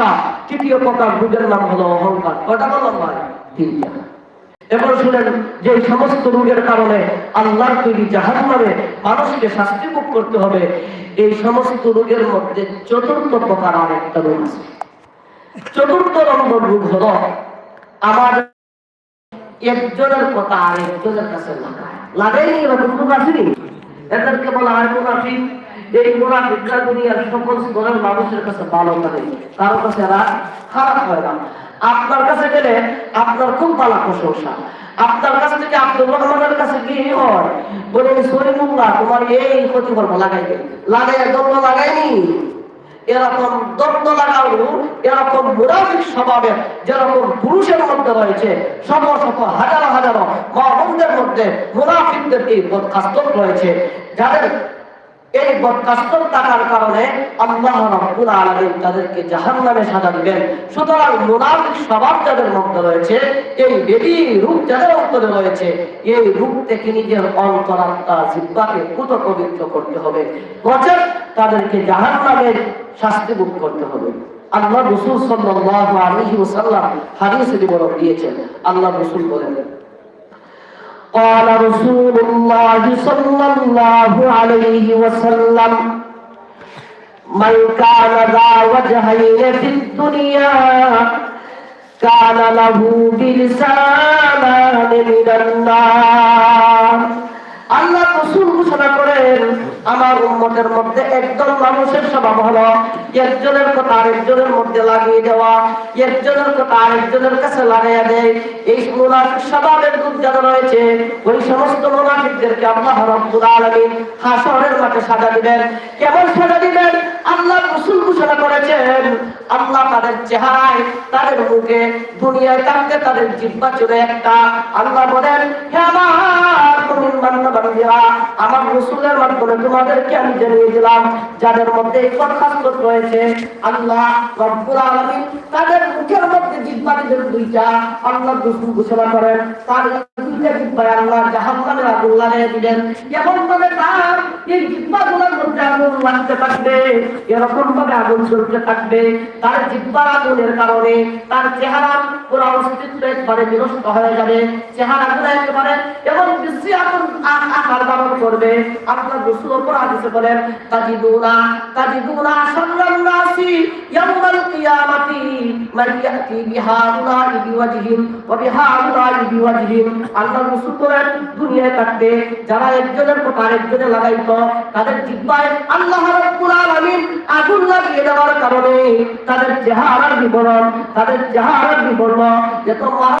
হিংসা তৃতীয় প্রকার রোগের নাম হলো অহংকার। কটা বললাম ভাই? তিনটা। এবার শুনেন, যে সমস্ত রোগের কারণে আল্লাহর তৈরি জাহান নামে মানুষকে শাস্তি ভোগ করতে হবে, এই সমস্ত রোগের মধ্যে চতুর্থ প্রকার আরেকটা রোগ আছে। চতুর্থ নম্বর রোগ হল আমার একজনের কথা আরেকজনের কাছে লাগায়। লাগাইনি এরকম রোগ আসেনি এদেরকে বলা হয় মুনাফিক এই মুনাফিকরা দুনিয়ার সকল স্তরের মানুষের কাছে ভালো থাকে কারও কাছে এরা খারাপ হয় না। আপনার কাছে গেলে আপনার খুব ভালো প্রশংসা। আপনার কাছ থেকে আব্দুর রহমানের কাছে গিয়ে হয়? বলে সরিমুল্লাহ তোমার এই ক্ষতি করব লাগাইবে লাগাই দণ্ড লাগাইনি। এরকম দণ্ড লাগানো এরকম মুরাফিক স্বভাবের যেরকম পুরুষের মধ্যে রয়েছে, শত শত, হাজারো হাজারো মহম্মদের মধ্যে মুনাফিকদের এই বদকাস্তর রয়েছে। যাদের এই বদকাস্তর থাকার কারণে আল্লাহ রাব্বুল আলামিন তাদেরকে জাহান্নামে সাজা দিবেন। সুতরাং মুনাফিক স্বভাব যাদের মধ্যে রয়েছে, এই বেদি রূপ যাদের অন্তরে রয়েছে, এই রূপ থেকে নিজের অন্তরাত্মা জিব্বাকে পুত পবিত্র করতে হবে। বচন তাদেরকে জাহান্নামের শাস্তি ভোগ করতে হবে। আল্লাহ রসুল সাল্লাল্লাহু আলাইহি ওয়াসাল্লাম হাদিসে বিবরণ দিয়েছেন। আল্লাহ রসুল বলেন قال رسول الله صلى الله عليه وسلم من كان ذا وجهين في الدنيا كان له بلسانان من النار. উম্মতের মধ্যে একদল মানুষের স্বভাব হলো, একজনের কথা আরেকজনের মধ্যে লাগিয়ে দেওয়া, একজনের কথা আরেকজনের কাছে লাগাইয়া দেয়। এই মুনাফিক স্বভাবের রূপ যারা রয়েছে, ওই সমস্ত মুনাফিকদেরকে আল্লাহ রব্বুল আলামিন হাসরের মাঠে সাজা দিবেন। কেমন সাজা দিবেন? আল্লাহ রসুল ঘোষণা করেছেন, আল্লাহ তাদের চেহারায়, তাদের মুখে, দুনিয়ায় থাকতে তাদের জিব্বা চলে একটা। আল্লাহ বলেন, হে রসুলের মাধ্যমে তোমাদেরকে আমি জানিয়ে দিলাম, যাদের মধ্যে এই রয়েছে, আল্লাহ রব্বুল আলামিন তাদের মুখের মধ্যে জিব্বা দুইটা আল্লাহ রসুল ঘোষণা করেন। তার দুইটা জিব্বায় আল্লাহ জাহান্নামের আগুন লাগিয়ে দিবেন এমন ভাবে তার এই জিব্বাগুলোর মধ্যে আগুন লাগতে থাকবে এরকম ভাবে আগুন চলতে থাকবে, তার জিব্বার আগুনের কারণে তার চেহারা পুরো অস্তিত্ব একবারে বিনষ্ট হয়ে যাবে, চেহারা গুলো একেবারে এবং বিশ্রী আগুন আকার ধারণ করবে। ওপর আদিসে বলেন তাজিদুনা তাজিদুনা ইয়াউমাল কিয়ামাতি মান ইয়াতি বিওয়াজহিন ওয়া বিওয়াজহিন। আল্লাহ বলেন, দুনিয়ায় থাকতে যারা একজনের কথা আরেকজনে লাগাইতো, তাদের জিব্বায় আল্লাহ রাব্বুল আলামিন আগুন লাগিয়ে দেওয়ার কারণে তাদের চেহারার বিবরণ, তাদের চেহারার বিবরণ যত